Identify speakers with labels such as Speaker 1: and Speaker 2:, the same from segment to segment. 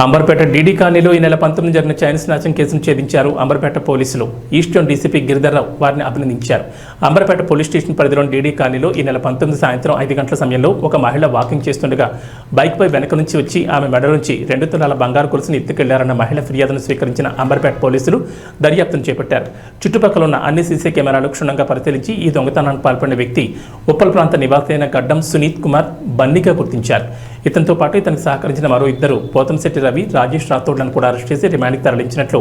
Speaker 1: Amberpet DD కాలనీలో ఈ నెల పంతొమ్మిది జరిగిన చైనీస్ నాశనం కేసును ఛేదించారు అంబర్పేట పోలీసులు. ఈస్టర్న్ డీసీపీ గిరిధర్రావు వారిని అభినందించారు. అంబర్పేట పోలీస్ స్టేషన్ పరిధిలోని డీడీ కాలనీలో ఈ నెల పంతొమ్మిది సాయంత్రం ఐదు గంటల సమయంలో ఒక మహిళ వాకింగ్ చేస్తుండగా బైక్పై వెనక నుంచి వచ్చి ఆమె మెడ నుంచి రెండు తులాల బంగారు కొలుసుని ఎత్తుకెళ్ళారన్న మహిళ ఫిర్యాదును స్వీకరించిన అంబర్పేట పోలీసులు దర్యాప్తును చేపట్టారు. చుట్టుపక్కల ఉన్న అన్ని సీసీ కెమెరాలు క్షుణ్ణంగా పరిశీలించి ఈ దొంగతనానికి పాల్పడిన వ్యక్తి ఉప్పల్ ప్రాంత నివాసి అయిన గడ్డం సునీత్ కుమార్ బన్నీగా గుర్తించారు. ఇతనితో పాటు ఇతనికి సహకరించిన మరో ఇద్దరు పోతంశెట్టి రవి రాజేష్ రాథోడ్లను కూడా అరెస్ట్ చేసి రిమాండ్కి తరలించినట్లు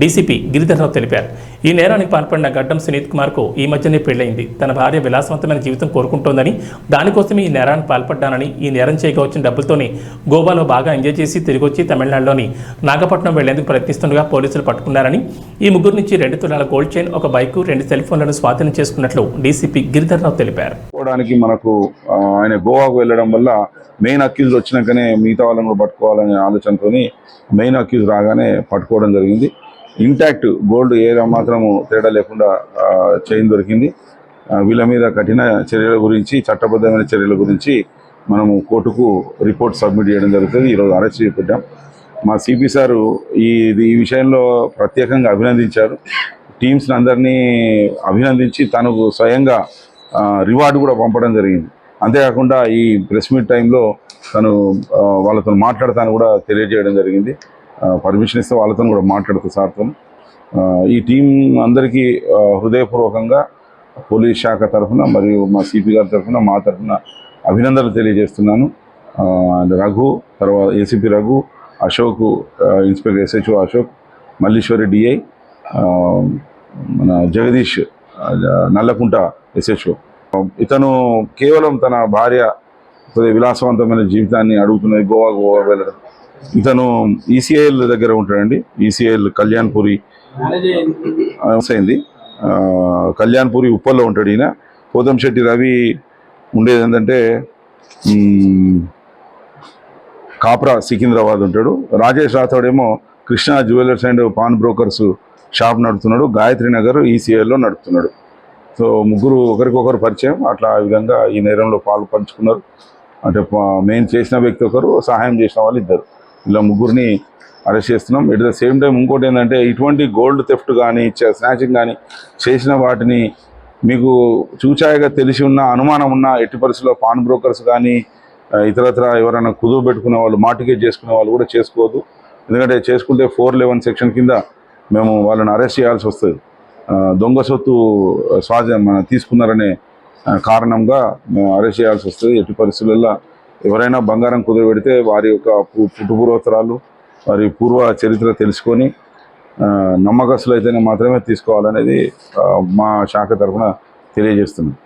Speaker 1: డీసీపీ గిరిధర్రావు తెలిపారు. ఈ నేరానికి పాల్పడిన గడ్డం సునీత్ కుమార్కు ఈ మధ్యనే పెళ్ళైంది తన భార్య విలాసవంతమైన జీవితం కోరుకుంటోందని దానికోసమే ఈ నేరానికి పాల్పడ్డానని ఈ నేరం చేయగా వచ్చిన డబ్బులతోనే గోవాలో బాగా ఎంజాయ్ చేసి తిరిగి వచ్చి తమిళనాడులోని నాగపట్నం వెళ్ళేందుకు ప్రయత్నిస్తుండగా పోలీసులు పట్టుకున్నారని ఈ ముగ్గురు నుంచి రెండు తులాల గోల్డ్ చైన్ ఒక బైకు రెండు సెల్ ఫోన్లను స్వాధీనం చేసుకున్నట్లు డీసీపీ గిరిధర్రావు తెలిపారు.
Speaker 2: పట్టుకోవడానికి మనకు ఆయన గోవాకు వెళ్ళడం వల్ల మెయిన్ అక్యూజ్ వచ్చినాకనే మిగతా వాళ్ళని కూడా పట్టుకోవాలనే ఆలోచనతో మెయిన్ అక్యూజ్ రాగానే పట్టుకోవడం జరిగింది. ఇంటాక్ట్ గోల్డ్ ఏ మాత్రము తేడా లేకుండా చైన్ దొరికింది. వీళ్ళ మీద కఠిన చర్యల గురించి చట్టబద్ధమైన చర్యల గురించి మనము కోర్టుకు రిపోర్ట్ సబ్మిట్ చేయడం జరుగుతుంది. ఈరోజు అరెస్ట్ చేపట్టాం. మా సిపి సారు ఈ ఈ విషయంలో ప్రత్యేకంగా అభినందించారు. టీమ్స్ని అందరినీ అభినందించి తనకు స్వయంగా రివార్డు కూడా పంపడం జరిగింది. అంతేకాకుండా ఈ ప్రెస్ మీట్ టైంలో తను వాళ్ళతో మాట్లాడతాను కూడా తెలియజేయడం జరిగింది. పర్మిషన్ ఇస్తే వాళ్ళతో కూడా మాట్లాడుతూ సార్తో ఈ టీం అందరికీ హృదయపూర్వకంగా పోలీస్ శాఖ తరఫున మరియు మా సిపి గారి తరఫున మా తరఫున అభినందనలు తెలియజేస్తున్నాను. అండ్ రఘు తర్వాత ACP Raghu Ashok inspector SHO Ashok Malleswari DI మన జగదీష్ నల్లకుంట ఎస్హెచ్ఓ ఇతను కేవలం తన భార్య కొద్దిగా విలాసవంతమైన జీవితాన్ని అడుగుతున్నది గోవా గోవా వెళ్ళడం. ఇతను ఈసీఐఎల్ దగ్గర ఉంటాడండి. ఈసీఐఎల్ కళ్యాణ్పురి అయింది కళ్యాణ్పురి ఉప్పల్లో ఉంటాడు ఈయన. పోతంశెట్టి రవి ఉండేది ఏంటంటే కాప్రా సికింద్రాబాద్ ఉంటాడు. Rajesh రాథోడేమో Krishna jewellers and pawn brokers shop నడుపుతున్నాడు గాయత్రి నగర్ ఈసీఐలో నడుపుతున్నాడు. సో ముగ్గురు ఒకరికొకరు పరిచయం అట్లా ఆ విధంగా ఈ నేరంలో పాలు పంచుకున్నారు. అంటే మెయిన్ చేసిన వ్యక్తి ఒకరు సహాయం చేసిన వాళ్ళు ఇద్దరు. ఇలా ముగ్గురిని అరెస్ట్ చేస్తున్నాం. ఎట్ ద సేమ్ టైం ఇంకోటి ఏంటంటే ఇటువంటి గోల్డ్ థెఫ్ట్ కానీ స్నాచింగ్ కానీ చేసిన వాటిని మీకు చూచాయగా తెలిసి ఉన్న అనుమానం ఉన్న ఎట్టి పరిస్థితుల్లో పాన్ బ్రోకర్స్ కానీ ఇతరత్ర ఎవరైనా కుదువు పెట్టుకునే వాళ్ళు మార్టిగేజ్ చేసుకునే వాళ్ళు కూడా చేసుకోవద్దు. ఎందుకంటే చేసుకుంటే ఫోర్ లెవెన్ సెక్షన్ కింద మేము వాళ్ళని అరెస్ట్ చేయాల్సి వస్తుంది. దొంగ సొత్తు స్వాధీనం మన తీసుకున్నారనే కారణంగా మేము అరెస్ట్ చేయాల్సి వస్తుంది. ఎట్టి పరిస్థితులలో ఎవరైనా బంగారం కుదరబెడితే వారి యొక్క పుట్టుపూర్వోత్తరాలు వారి పూర్వ చరిత్ర తెలుసుకొని నమ్మకస్తులు అయితేనే మాత్రమే తీసుకోవాలనేది మా శాఖ తరఫున తెలియజేస్తున్నాం.